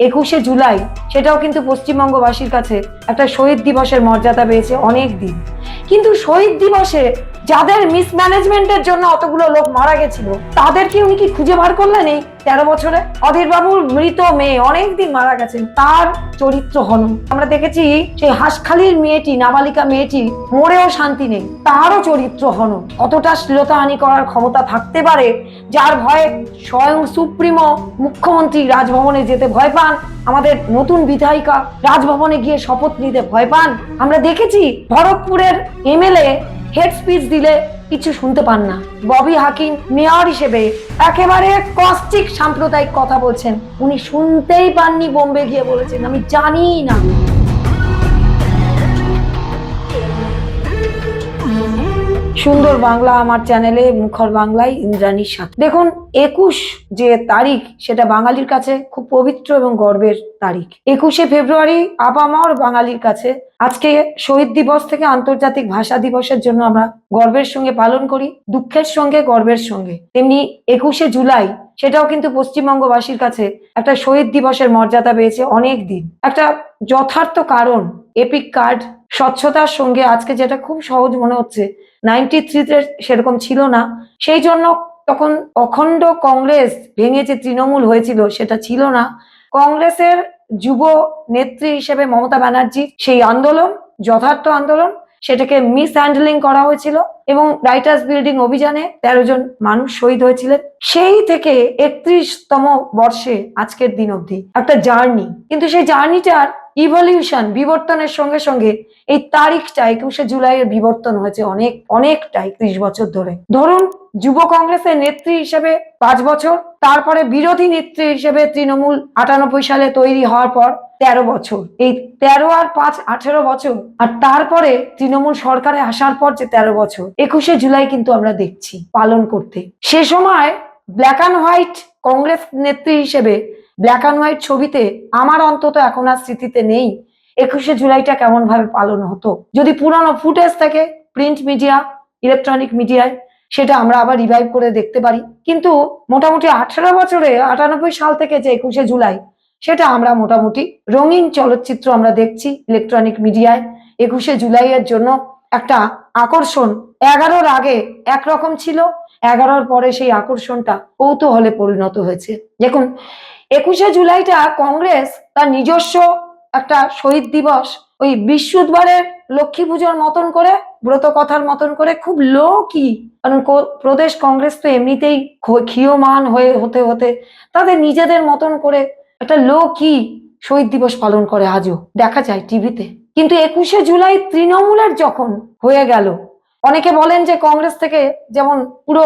একুশে জুলাই সেটাও কিন্তু পশ্চিমবঙ্গবাসীর কাছে একটা শহীদ দিবসের মর্যাদা পেয়েছে অনেক দিন। কিন্তু শহীদ দিবসে যাদের মিসম্যানেজমেন্টের জন্য অতগুলো লোক মারা গেছিল, তাদেরকে উনি কি খুঁজে বার করলেন এই তেরো বছরে? অধীর বাবুর মৃত মেয়ে অনেকদিন মারা গেছেন, তার চরিত্র হনন আমরা দেখেছি সেই হাঁসখালির মেয়েটি, নাবালিকা মেয়েটি, মরেও শান্তি নেই, তারও চরিত্র হনন কতটা শ্লীলতাহানি করার ক্ষমতা থাকতে পারে, যার ভয়ে স্বয়ং সুপ্রিমো মুখ্যমন্ত্রী রাজভবনে যেতে ভয় পান, আমাদের নতুন বিধায়িকা রাজভবনে গিয়ে শপথ নিতে ভয় পান। আমরা দেখেছি ভরতপুরের এমএলএ হেড স্পিচ দিলে কিছু শুনতে পান না। ববি হাকিম মেয়র হিসেবে একেবারে কস্টিক সাম্প্রদায়িক কথা বলছেন। উনি শুনতেই পাননি বোম্বে গিয়ে বলেছেন, আমি জানি না। সুন্দর বাংলা আমার চ্যানেলে, মুখর বাংলায় ইন্দ্রাণীর সাথে। দেখুন, একুশ যে তারিখ, সেটা বাঙালির কাছে খুব পবিত্র এবং গর্বের তারিখ। একুশে ফেব্রুয়ারি, আপামর বাঙালির কাছে। আজকে শহীদ দিবস থেকে আন্তর্জাতিক ভাষা দিবসের জন্য আমরা গর্বের সঙ্গে পালন করি, দুঃখের সঙ্গে, গর্বের সঙ্গে। তেমনি একুশে জুলাই, সেটাও কিন্তু পশ্চিমবঙ্গবাসীর কাছে একটা শহীদ দিবসের মর্যাদা পেয়েছে অনেক দিন। একটা যথার্থ কারণ, এপিক কার্ড, স্বচ্ছতার সঙ্গে আজকে যেটা খুব সহজ মনে হচ্ছে নাইনটি থ্রিতে সেরকম ছিল না। সেই জন্য তখন অখণ্ড কংগ্রেস ভেঙে যে তৃণমূল হয়েছিল সেটা ছিল না। কংগ্রেসের যুব নেত্রী হিসেবে মমতা ব্যানার্জির সেই আন্দোলন, যথার্থ আন্দোলন, সেটাকে মিস হ্যান্ডলিং করা হয়েছিল এবং রাইটার্স বিল্ডিং অভিযানে তেরো জন মানুষ শহীদ হয়েছিলেন। সেই থেকে একত্রিশতম বর্ষে আজকের দিন অবধি একটা জার্নি কিন্তু সেই জার্নিটার ইভলিউশন বিবর্তনের সঙ্গে সঙ্গে এই তারিখটা একুশে জুলাইয়ের বিবর্তন হয়েছে অনেক, অনেকটা একত্রিশ বছর ধরে। ধরুন, যুব কংগ্রেসের নেত্রী হিসেবে পাঁচ বছর, তারপরে বিরোধী নেত্রী হিসেবে তৃণমূল আটানব্বই সালে তৈরি হওয়ার পর তেরো বছর। এই তেরো আর পাঁচ আঠেরো বছর, আর তারপরে তৃণমূল সরকারে আসার পর যে তেরো বছর, একুশে জুলাই কিন্তু আমরা দেখছি পালন করতে। সে সময় ব্ল্যাক অ্যান্ড হোয়াইট কংগ্রেস নেত্রী হিসেবে ব্ল্যাক অ্যান্ড হোয়াইট ছবিতে আমার অন্তত এখন আর স্মৃতিতে নেই। একুশে জুলাইটা কেমন ভাবে পালন হতো? যদি পুরনো ফুটেজ থাকে প্রিন্ট মিডিয়া ইলেকট্রনিক মিডিয়ায় সেটা আমরা আবার রিভাইভ করে দেখতে পারি। কিন্তু মোটামুটি আঠারো বছরে, আটানব্বই সাল থেকে যে একুশে জুলাই, সেটা আমরা মোটামুটি রঙিন চলচ্চিত্র আমরা দেখছি ইলেকট্রনিক মিডিয়ায় একুশে জুলাইয়ের জন্য একটা আকর্ষণ এগারোর আগে একরকম ছিল, এগারোর পরে সেই আকর্ষণটা কৌতূহলে পরিণত হয়েছে। দেখুন, একুশে জুলাইটা কংগ্রেস তার নিজস্ব একটা শহীদ দিবস ওই বিশ্বদ্বারের লক্ষ্মী পুজোর মতন করে, ব্রত কথার মতন করে, খুব লো কি কারণ প্রদেশ কংগ্রেস তো এমনিতেই ক্ষীয়মান হয়ে হতে হতে তাদের নিজেদের মতন করে একটা লো কি শহীদ দিবস পালন করে আজও। দেখা যায় টিভিতে। কিন্তু একুশে জুলাই তৃণমূলের যখন হয়ে গেল, অনেকে বলেন যে কংগ্রেস থেকে যেমন পুরো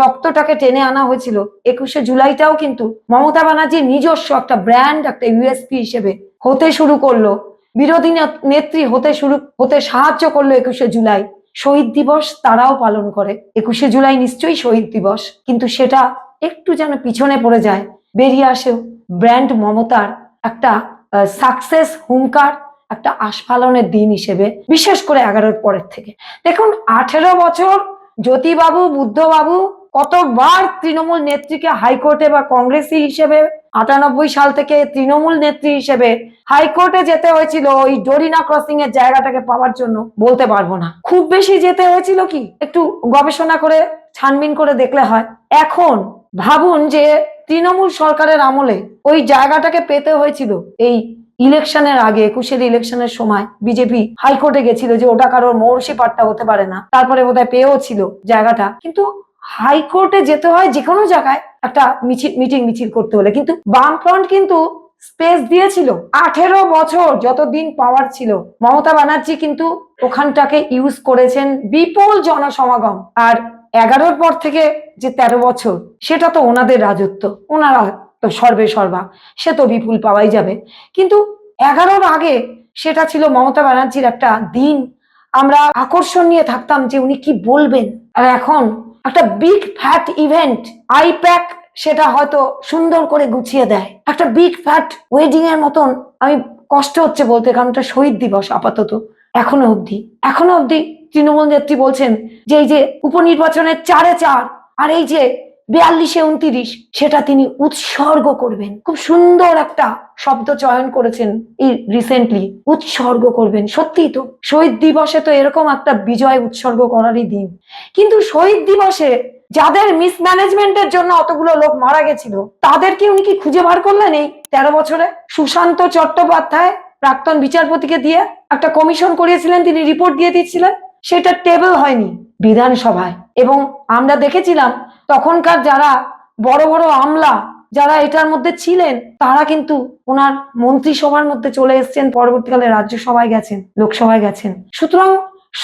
রক্তটাকে টেনে আনা হয়েছিল, একুশে জুলাইটাও কিন্তু মমতা ব্যানার্জির নিজস্ব একটা ব্র্যান্ড একটা ইউএসপি হিসেবে হতে শুরু করল। বিরোধী নেত্রী হতে শুরু, হতে সাহায্য করল একুশে জুলাই। শহীদ দিবস তারাও পালন করে। একুশে জুলাই নিশ্চয়ই শহীদ দিবস, কিন্তু সেটা একটু যেন পিছনে পড়ে যায়। বেরিয়ে আসে ব্র্যান্ড মমতার একটা সাকসেস হুঙ্কার, একটা আস্ফালনের দিন হিসেবে, বিশেষ করে এগারোর পরের থেকে। দেখুন, আঠেরো বছর জ্যোতিবাবু, বুদ্ধবাবু কতবার তৃণমূল নেত্রীকে হাইকোর্টে বা কংগ্রেসি হিসেবে, আটানব্বই সাল থেকে তৃণমূল নেত্রী হিসেবে হাইকোর্টে যেতে হয়েছিল, ওই ডোরিনা ক্রসিং এর জায়গাটাকে পাওয়ার জন্য বলতে পারব না। খুব বেশি যেতে হয়েছিল কি? একটু গবেষণা করে, ছানবিন করে দেখলে হয়। এখন ভাবুন যে তৃণমূল সরকারের আমলে ওই জায়গাটাকে পেতে হয়েছিল এই ইলেকশনের আগে, একুশের ইলেকশনের সময় বিজেপি হাইকোর্টে গেছিল যে ওটা কারোর মৌরসি পাট্টা হতে পারে না। তারপরে বোধহয় পেয়েও ছিল জায়গাটা। কিন্তু হাইকোর্টে যেতে হয় যে কোনো জায়গায় একটা মিছিল মিটিং মিছিল করতে হলে। কিন্তু বামফ্রন্ট কিন্তু স্পেস দিয়েছিল। আঠেরো বছর যতদিন পাওয়ার ছিল, মমতা ব্যানার্জি কিন্তু ওখানটাকে ইউজ করেছেন বিপুল জনসমাগম। আর এগারোর পর থেকে যে তেরো বছর, সেটা তো ওনাদের রাজত্ব। ওনারা তো সর্বে সর্বা, সে তো বিপুল পাওয়াই যাবে। কিন্তু এগারোর আগে সেটা ছিল মমতা ব্যানার্জির একটা দিন। আমরা আকর্ষণ নিয়ে থাকতাম যে উনি কি বলবেন। আর এখন একটা বিগ ফ্যাট ইভেন্ট আইপ্যাক সেটা হয়তো সুন্দর করে গুছিয়ে দেয়। একটা বিগ ফ্যাট ওয়েডিং এর মতন, আমি কষ্ট হচ্ছে বলতে, কারণ এটা শহীদ দিবস আপাতত। এখনও অবধি। এখনও অবধি তৃণমূল নেত্রী বলছেন যে, এই যে উপনির্বাচনের চারে চার, আর এই যে বিয়াল্লিশে উনতিরিশ, সেটা তিনি উৎসর্গ করবেন। খুব সুন্দর একটা শব্দ চয়ন করেছেন এই রিসেন্টলি উৎসর্গ করবেন। সত্যিই তো, শহীদ দিবসে তো এরকম একটা বিজয় উৎসর্গ করারই দিন। কিন্তু শহীদ দিবসে যাদের মিসম্যানেজমেন্টের জন্য অতগুলো লোক মারা গেছিল, তাদেরকে উনি কি খুঁজে বার করলেন এই তেরো বছরে? সুশান্ত চট্টোপাধ্যায় প্রাক্তন বিচারপতিকে দিয়ে একটা কমিশন করিয়েছিলেন, তিনি রিপোর্ট দিয়ে দিচ্ছিলেন। সেটা টেবল হয়নি বিধানসভায়। এবং আমরা দেখেছিলাম তখনকার যারা বড় বড় আমলা যারা এটার মধ্যে ছিলেন, তারা কিন্তু ওনার মন্ত্রিসভার মধ্যে চলে এসেছেন, পরবর্তীকালে রাজ্যসভায় গেছেন, লোকসভায় গেছেন। সুতরাং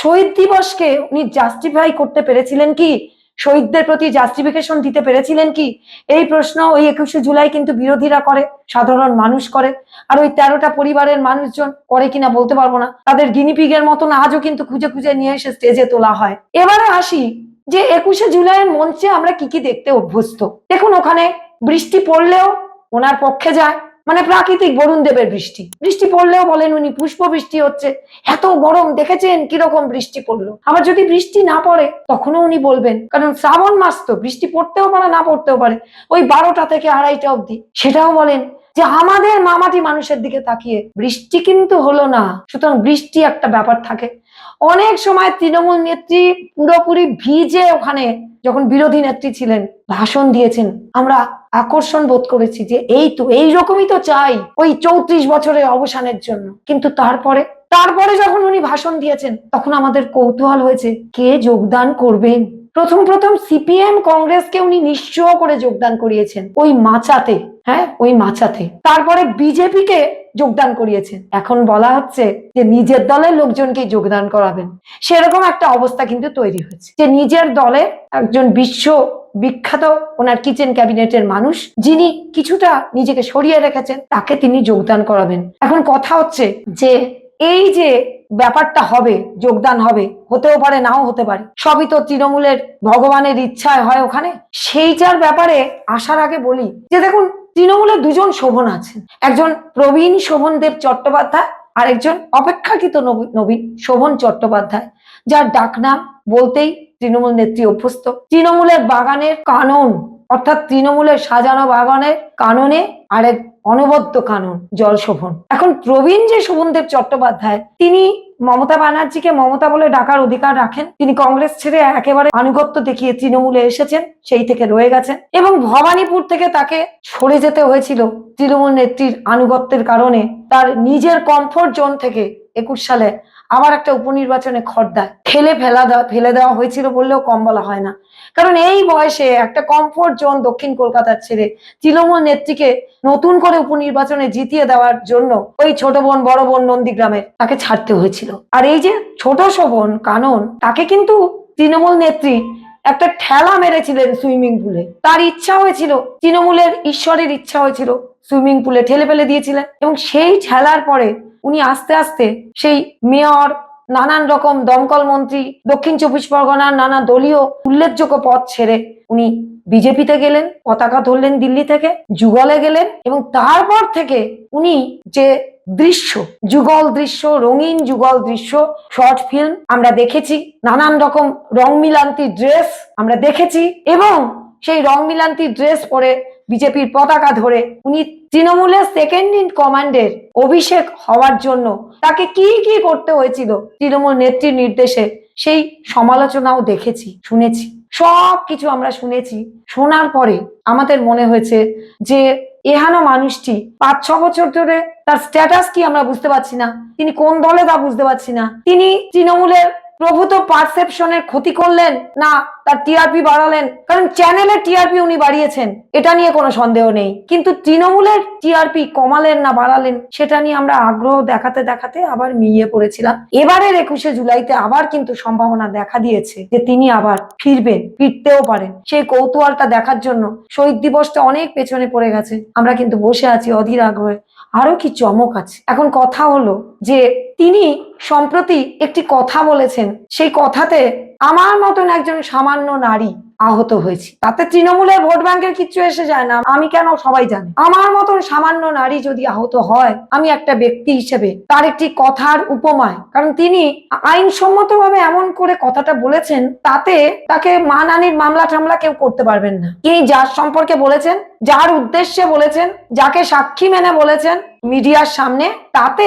শহীদ দিবসকে উনি জাস্টিফাই করতে পেরেছিলেন কি? শহীদদের প্রতি জাস্টিফিকেশন দিতে পেরেছিলেন কি? এই প্রশ্ন ওই একুশে জুলাই কিন্তু বিরোধীরা করে, সাধারণ মানুষ করে, আর ওই তেরোটা পরিবারের মানুষজন করে কিনা বলতে পারব না। তাদের গিনিপিগের মতন আজও কিন্তু খুঁজে খুঁজে নিয়ে এসে স্টেজে তোলা হয়। এবারে আসি যে একুশে জুলাইয়ের মঞ্চে আমরা কি কি দেখতে অভ্যস্ত? দেখুন ওখানে বৃষ্টি পড়লেও ওনার পক্ষে যায়। মানে প্রাকৃতিক বরুণ দেবের বৃষ্টি। বৃষ্টি পড়লেও বলেন উনি, পুষ্প বৃষ্টি হচ্ছে। এত গরম, দেখেছেন কীরকম বৃষ্টি পড়ল? আবার যদি বৃষ্টি না পড়ে, তখনও উনি বলবেন, কারণ শ্রাবণ মাস তো, বৃষ্টি পড়তেও পারে, না পড়তেও পারে। ওই বারোটা থেকে আড়াইটা অবধি। সেটাও বলেন যে আমাদের মামাটি মানুষের দিকে তাকিয়ে, বৃষ্টি কিন্তু হলো না। সুতরাং বৃষ্টি একটা ব্যাপার থাকে। অনেক সময় তৃণমূল নেত্রী পুরোপুরি ভিজে ওখানে যখন বিরোধী নেত্রী ছিলেন, ভাষণ দিয়েছেন। আমরা আকর্ষণ বোধ করেছি যে এই তো, এই রকমই তো চাই ওই চৌত্রিশ বছরের অবসানের জন্য। কিন্তু তারপরে তারপরে যখন উনি ভাষণ দিয়েছেন, তখন আমাদের কৌতূহল হয়েছে, কে যোগদান করবেন? প্রথম প্রথম সিপিএম কংগ্রেসকে উনি নিশ্চয় করে যোগদান করিয়েছেন, ওই মাচাতে হ্যাঁ ওই মাচাতে। তারপরে বিজেপিকে যোগদান করিয়েছেন। এখন বলা হচ্ছে যে নিজের দলের লোকজনকে যোগদান করাবেন। সেরকম একটা অবস্থা কিন্তু তৈরি হয়েছে। যে নিজের দলে একজন বিশ্ব বিখ্যাত ওনার কিচেন ক্যাবিনেটের মানুষ, যিনি কিছুটা নিজেকে সরিয়ে রেখেছেন, তাকে তিনি যোগদান করাবেন। এখন কথা হচ্ছে যে এই যে ব্যাপারটা হবে, যোগদান হবে, হতেও পারে, নাও হতে পারে, সবই তো তৃণমূলের ভগবানের ইচ্ছায় হয় ওখানে। সেইটার ব্যাপারে আসার আগে বলি যে দেখুন তৃণমূলের দুজন শোভন আছেন। একজন প্রবীণ শোভন দেব চট্টোপাধ্যায় আর একজন অপেক্ষাকৃত নবী- নবীন শোভন চট্টোপাধ্যায়, যার ডাকনাম বলতেই তৃণমূল নেত্রী অভ্যস্ত। তৃণমূলের বাগানের কানন, অর্থাৎ তৃণমূলের সাজানো বাগানের কাননে আরেক অনবদ্য কানুন, জল শোভন। এখন প্রবীণ যে শোভনদেব চট্টোপাধ্যায়, তিনি মমতা ব্যানার্জিকে মমতা বলে ডাকার অধিকার রাখেন। তিনি কংগ্রেস ছেড়ে একেবারে আনুগত্য দেখিয়ে তৃণমূলে এসেছেন, সেই থেকে রয়ে গেছেন। এবং ভবানীপুর থেকে তাকে সরে যেতে হয়েছিল তৃণমূল নেত্রীর আনুগত্যের কারণে। তার নিজের কমফোর্ট জোন থেকে একুশ সালে আবার একটা উপনির্বাচনে খর্দায় ফেলে ফেলা দেওয়া, ফেলে দেওয়া হয়েছিল বললেও কম বলা হয় না। কারণ এই বয়সে একটা কমফোর্ট জোন দক্ষিণ কলকাতার ছেড়ে তৃণমূল নেত্রীকে নতুন করে উপনির্বাচনে জিতিয়ে দেওয়ার জন্য ওই ছোট বোন, বড় বোন নন্দীগ্রামের তাকে ছাড়তে হয়েছিল। আর এই যে ছোট শোভন কানন, তাকে কিন্তু তৃণমূল নেত্রী একটা ঠেলা মেরেছিলেন সুইমিং পুলে। তার ইচ্ছা হয়েছিল, তৃণমূলের ঈশ্বরের ইচ্ছা হয়েছিল সুইমিং পুলে ঠেলে ফেলে দিয়েছিলেন এবং সেই ঠেলার পরে উনি আস্তে আস্তে সেই মেয়র, নানান রকম দমকল মন্ত্রী, দক্ষিণ চব্বিশ পরগনার নানা দলীয় উল্লেখযোগ্য পদ ছেড়ে উনি বিজেপিতে গেলেন, পতাকা ধরলেন দিল্লি থেকে, যুগলে গেলেন এবং তারপর থেকে উনি যে দৃশ্য, যুগল দৃশ্য, রঙিন যুগল দৃশ্য, শর্ট ফিল্ম আমরা দেখেছি, নানান রকম রং মিলান্তি ড্রেস আমরা দেখেছি এবং সেই রং মিলান্তি ড্রেস পরে বিজেপির পতাকা ধরে উনি তৃণমূলের সেকেন্ড ইন কমান্ডের অভিষেক হওয়ার জন্য তাকে কি কি করতে হয়েছিল তৃণমূল নেত্রীর নির্দেশে সেই সমালোচনাও দেখেছি, শুনেছি। সব কিছু আমরা শুনেছি। শোনার পরে আমাদের মনে হয়েছে যে এহানো মানুষটি পাঁচ ছ বছর ধরে তার স্ট্যাটাস কি আমরা বুঝতে পারছি না। তিনি কোন দলে তা বুঝতে পারছি না। তিনি তৃণমূলের প্রভূত পারসেপশনের ক্ষতি করলেন না, তার টিআরপি বাড়ালেন? কারণ চ্যানেলের টিআরপি উনি বাড়িয়েছেন, এটা নিয়ে কোনো সন্দেহ নেই। কিন্তু তৃণমূলের টিআরপি কমালেন না, বাড়ালেন, সেটা নিয়ে আমরা আগ্রহ দেখাতে দেখাতে আবার মিলিয়ে পড়েছিলাম। এবারের একুশে জুলাইতে আবার কিন্তু সম্ভাবনা দেখা দিয়েছে যে তিনি আবার ফিরবেন, ফিরতেও পারেন। সেই কৌতূহলটা দেখার জন্য শহীদ দিবসটা অনেক পেছনে পড়ে গেছে। আমরা কিন্তু বসে আছি অধীর আগ্রহে। আরও কি চমক আছে। এখন কথা হলো যে তিনি সম্প্রতি একটি কথা বলেছেন। সেই কথাতে আমার মতন একজন সামান্য নারী আহত হয়েছি। তাতে তৃণমূলের ভোট ব্যাংকের কিচ্ছু এসে যায় না। আমি কেন সবাই জানে। আমার মতন সামান্য নারী যদি আহত হয়, আমি একটা ব্যক্তি হিসেবে তার একটি কথার উপমায়। কারণ তিনি আইনসম্মতভাবে এমন করে কথাটা বলেছেন, তাতে তাকে মানহানির মামলা টামলা কেউ করতে পারবেন না। তিনি যার সম্পর্কে বলেছেন, যার উদ্দেশ্যে বলেছেন, যাকে সাক্ষী মেনে বলেছেন, মিডিয়ার সামনে, তাতে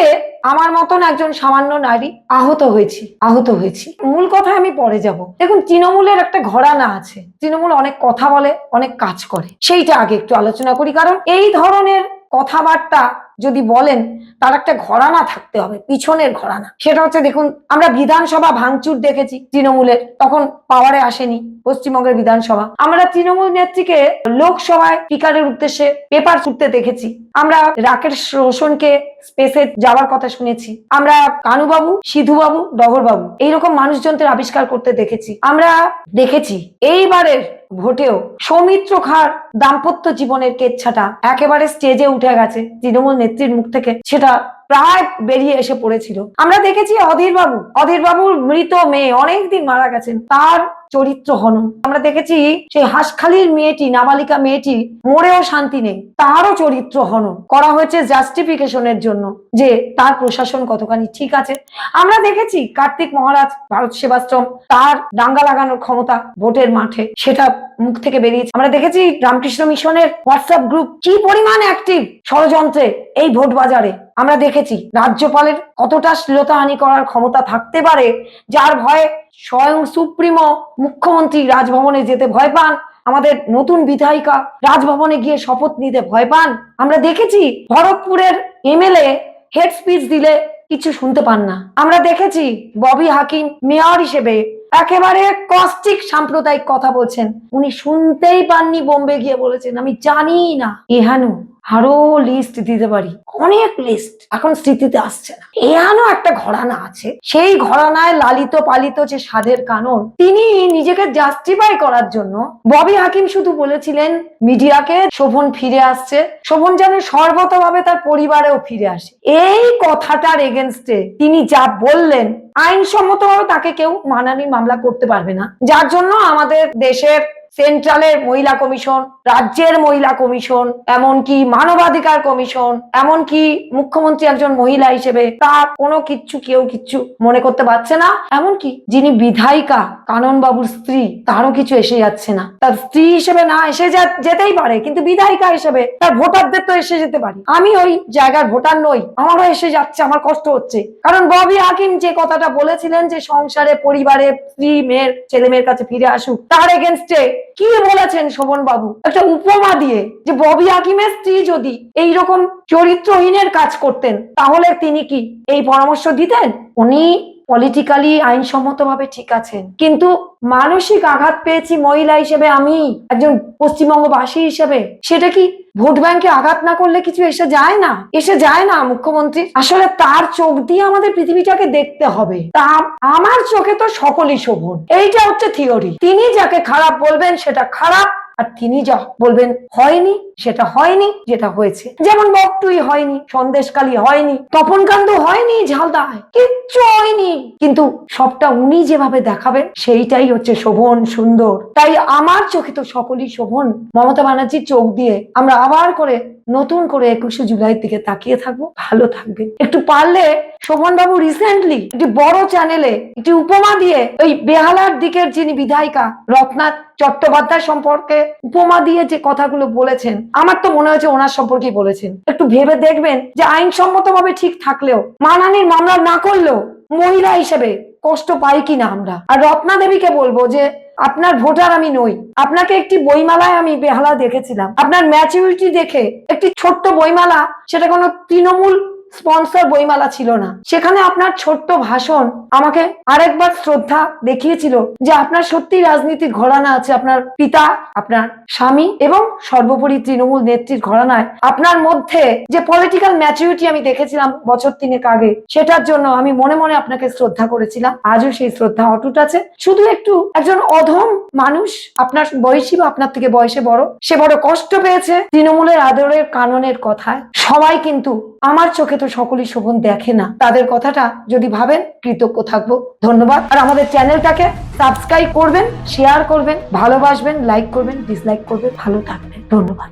আমার মতন একজন সামান্য নারী আহত হয়েছি আহত হয়েছি। মূল কথায় আমি পরে যাব। দেখুন, তৃণমূলের একটা ঘরানা আছে। তৃণমূল অনেক কথা বলে, অনেক কাজ করে। সেইটা আগে একটু আলোচনা করি, কারণ এই ধরনের কথাবার্তা যদি বলেন, তার একটা ঘরানা থাকতে হবে, পিছনের ঘরানা। সেটা হচ্ছে দেখুন, আমরা বিধানসভা ভাঙচুর দেখেছি তৃণমূলের, তখন পাওয়ারে আসেনি পশ্চিমবঙ্গের বিধানসভা। আমরা তৃণমূল নেত্রীকে লোকসভায় স্পিকারের উদ্দেশ্যে পেপার ছুটতে দেখেছি। আমরা রাকেশ রোশনকে স্পেসে যাওয়ার কথা শুনেছি। আমরা কানুবাবু, সিধুবাবু, ডগরবাবু, এইরকম মানুষজনদের আবিষ্কার করতে দেখেছি। আমরা দেখেছি, এইবারের ভোটেও সৌমিত্র খার দাম্পত্য জীবনের কেচ্ছাটা একেবারে স্টেজে উঠে গেছে তৃণমূল নেত্রীর মুখ থেকে সেটা প্রায় বেরিয়ে এসে পড়েছিল। আমরা দেখেছি অধীর বাবু অধীর বাবুর মৃত মেয়ে, অনেকদিন মারা গেছেন, তার চরিত্র হনন। আমরা দেখেছি সেই হাঁসখালির মেয়েটি, নাবালিকা মেয়েটি, মরেও শান্তি নেই, তারও চরিত্র হনন। করা হয়েছে জাস্টিফিকেশনের জন্য যে তার প্রশাসন কতখানি ঠিক আছে। আমরা দেখেছি কার্তিক মহারাজ, ভারত সেবাশ্রম, তার দাঙ্গা লাগানোর ক্ষমতা ভোটের মাঠে, সেটা মুখ থেকে বেরিয়েছে। আমরা দেখেছি রামকৃষ্ণ মিশনের হোয়াটসঅ্যাপ গ্রুপ কি পরিমাণ অ্যাক্টিভ ষড়যন্ত্রে এই ভোট বাজারে আমরা দেখেছি রাজ্যপালের কতটা শ্লীলতাহানি করার ক্ষমতা থাকতে পারে, যার ভয়ে স্বয়ং সুপ্রিমো মুখ্যমন্ত্রী রাজভবনে যেতে ভয় পান, আমাদের নতুন বিধায়িকা রাজভবনে গিয়ে শপথ নিতে ভয় পান। আমরা দেখেছি ভরতপুরের এমএলএ হেড স্পিচ দিলে কিছু শুনতে পান না। আমরা দেখেছি ববি হাকিম মেয়র হিসেবে একেবারে কস্টিক সাম্প্রদায়িক কথা বলছেন। উনি শুনতেই পাননি বোম্বে গিয়ে বলেছেন, আমি জানি না। এহানু আরও লিস্ট দিতে পারি। অনেক লিস্ট এখন স্মৃতিতে আসছে না। এহানো একটা ঘরানা আছে। সেই ঘরানায় লালিত পালিত যে সাধের কানন, তিনি নিজেকে জাস্টিফাই করার জন্য ববি হাকিম শুধু বলেছিলেন, মিডিয়াকে শোভন ফিরে আসছে। শোভন যেন সর্বতভাবে তার পরিবারেও ফিরে আসে। এই কথাটার এগেনস্টে তিনি যা বললেন, আইনসম্মতভাবে তাকে কেউ মানানি মামলা করতে পারবে না। যার জন্য আমাদের দেশের সেন্ট্রালের মহিলা কমিশন, রাজ্যের মহিলা কমিশন, এমনকি মানবাধিকার কমিশন, এমনকি মুখ্যমন্ত্রী একজন মহিলা হিসেবে তার কোনো কিচ্ছু কেউ কিচ্ছু মনে করতে পারছে না। এমনকি যিনি বিধায়িকা কানন বাবুর স্ত্রী, তারও কিছু এসে যাচ্ছে না। তার স্ত্রী হিসেবে না এসে যেতেই পারে, কিন্তু বিধায়িকা হিসেবে তার ভোটারদের তো এসে যেতে পারে। আমি ওই জায়গার ভোটার নই, আমারও এসে যাচ্ছে, আমার কষ্ট হচ্ছে। কারণ ববি হাকিম যে কথাটা বলেছিলেন যে সংসারে, পরিবারে স্ত্রী, মেয়ের, ছেলে মেয়ের কাছে ফিরে আসুক, তার এগেনস্টে কি বলেছেন শোভন বাবু একটা উপমা দিয়ে যে ববি আকিমের স্ত্রী যদি এই রকম চরিত্রহীনের কাজ করতেন, তাহলে তিনি কি এই পরামর্শ দিতেন? উনি পলিটিক্যালি আইনসম্মতভাবে ঠিক আছেন। কিন্তু মানসিক আঘাত পেয়েছি মহিলা হিসেবে আমি, একজন পশ্চিমবঙ্গবাসী হিসেবে। সেটা কি ভোট ব্যাংকে আঘাত না করলে কিছু এসে যায় না? এসে যায় না মুখ্যমন্ত্রী। আসলে তার চোখ দিয়ে আমাদের পৃথিবীটাকে দেখতে হবে। তা আমার চোখে তো সকলই শোভন। এইটা হচ্ছে থিওরি তিনি যাকে খারাপ বলবেন, সেটা খারাপ। আর তিনি যা বলবেন হয়নি, সেটা হয়নি, যেটা হয়েছে। যেমন বকটুই হয়নি, সন্দেশকালী হয়নি, তপনকান্ত হয়নি, ঝালদায়, কিচ্ছু হয়নি। কিন্তু সবটা উনি যেভাবে দেখাবেন, সেইটাই হচ্ছে শোভন সুন্দর। তাই আমার চোখে তো সকলই শোভন। মমতা ব্যানার্জির চোখ দিয়ে আমরা আবার করে, নতুন করে একুশে জুলাইয়ের দিকে তাকিয়ে থাকব। ভালো থাকবেন একটু পারলে শোভন বাবু রিসেন্টলি একটি বড় চ্যানেলে একটি উপমা দিয়ে ওই বেহালার দিকের যিনি বিধায়িকা রত্নাথ চট্টোপাধ্যায় সম্পর্কে উপমা দিয়ে যে কথাগুলো বলেছেন, আমার তো মনে হয়েছে ওনার সম্পর্কেই বলেছেন। একটু ভেবে দেখবেন যে আইনসম্মতভাবে ঠিক থাকলেও, মানহানির মামলা না করলেও মহিলা হিসেবে কষ্ট পাই কিনা আমরা। আর রত্না দেবীকে বলব যে, আপনার ভোটার আমি নই, আপনাকে একটি বইমালায় আমি বেহালা দেখেছিলাম। আপনার ম্যাচুরিটি দেখে একটি ছোট্ট বইমালা, সেটা কোনো তৃণমূল স্পন্সর বইমালা ছিল না। সেখানে আপনার ছোট্ট ভাষণ আমাকে আরেকবার শ্রদ্ধা দেখিয়েছিল যে আপনার সত্যি রাজনীতির ঘরানা আছে আপনার পিতা, আপনার স্বামী এবং সর্বোপরি তৃণমূল নেত্রীর ঘরানায় আপনার মধ্যে যে পলিটিক্যাল ম্যাচুরিটি আমি দেখেছিলাম বছর তিনেক আগে, সেটার জন্য আমি মনে মনে আপনাকে শ্রদ্ধা করেছিলাম। আজও সেই শ্রদ্ধা অটুট আছে। শুধু একটু একজন অধম মানুষ আপনার বয়সী বা আপনার থেকে বয়সে বড়, সে বড় কষ্ট পেয়েছে তৃণমূলের আদরের কাননের কথায়। সবাই কিন্তু আমার চোখে তো সকলই শোভন দেখে না। তাদের কথাটা যদি ভাবেন, কৃতজ্ঞ থাকব। ধন্যবাদ। আর আমাদের চ্যানেলটাকে সাবস্ক্রাইব করবেন, শেয়ার করবেন, ভালোবাসবেন, লাইক করবেন ডিসলাইক করবেন, ভালো থাকবেন। ধন্যবাদ।